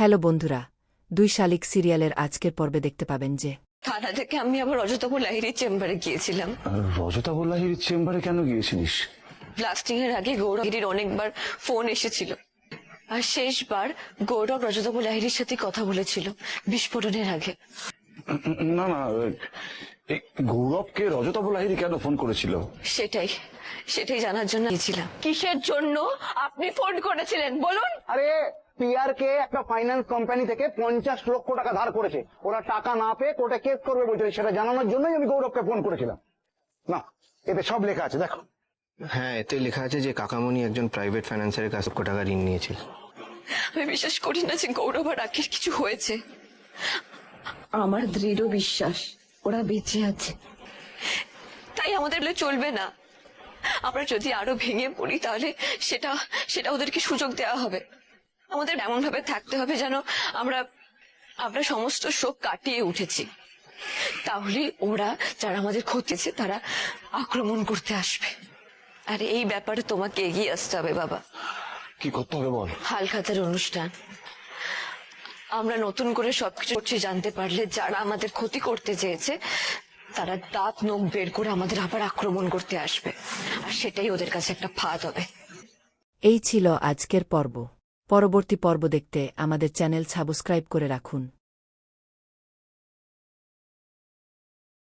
Hello বন্ধুরা দুই শালিক সিরিয়ালের আজকের পর্বে দেখতে পাবেন যে থানা থেকে আমি আবার অযতপ লাহিড়ির চেম্বারে গিয়েছিলাম। আর রজতা চেম্বারে কেন গিয়েছিলিস? ব্লাস্টিং এর আগে গৌরবগিরির অনেকবার ফোন এসেছিল। আর শেষবার গৌরব রজতপ লাহিড়ির সাথে কথা বলেছিল বিস্ফোরণের আগে। না না গৌরবকে রজতা বল্লাহিরি কেন ফোন করেছিল? সেটাই সেটাই জানার জন্য গিয়েছিলাম। কিসের জন্য? আপনি ফোন করেছিলেন বলুন। আরে পিআর কে একটা ফাইন্যান্স কোম্পানি থেকে পঞ্চাশ লক্ষ টাকা ধার করেছে। ওরা টাকা না পেয়ে কোর্টে কেস করবে বলছিল সেটা জানানোর জন্যই আমি গৌরবকে ফোন করেছিলাম। না এতে সব লেখা আছে দেখো। হ্যাঁ এতে লেখা আছে যে কাকামণি একজন প্রাইভেট ফাইন্যান্সারের কাছে লক্ষ টাকা ঋণ নিয়েছিল। আমি বিশ্বাস করি না যে গৌরব আর রাখির কিছু হয়েছে। আমার দৃঢ় বিশ্বাস ওরা বেঁচে আছে। তাই আমাদের বলে চলবে না। আমরা যদি আরও ভেঙে পড়ি তাহলে সেটা সেটা ওদেরকে সুযোগ দেওয়া হবে। আমাদের এমন ভাবে থাকতে হবে যেন আমরা আমরা সমস্ত শোক কাটিয়ে উঠেছি। তাহলে ওরা যারা আমাদের ক্ষতিছে তারা আক্রমণ করতে আসবে। আর এই ব্যাপারে তোমাকে এগিয়ে আসতে হবে বাবা। কি করতে হবে বল? হালখাতার অনুষ্ঠান। আমরা নতুন করে সবকিছু করছি জানতে পারলে যারা আমাদের ক্ষতি করতে চেয়েছে তারা দাঁত নখ বের করে আমাদের আবার আক্রমণ করতে আসবে। আর সেটাই ওদের কাছে একটা ফাঁদ হবে। এই ছিল আজকের পর্ব। পরবর্তী পর্ব দেখতে আমাদের চ্যানেল সাবস্ক্রাইব করে রাখুন।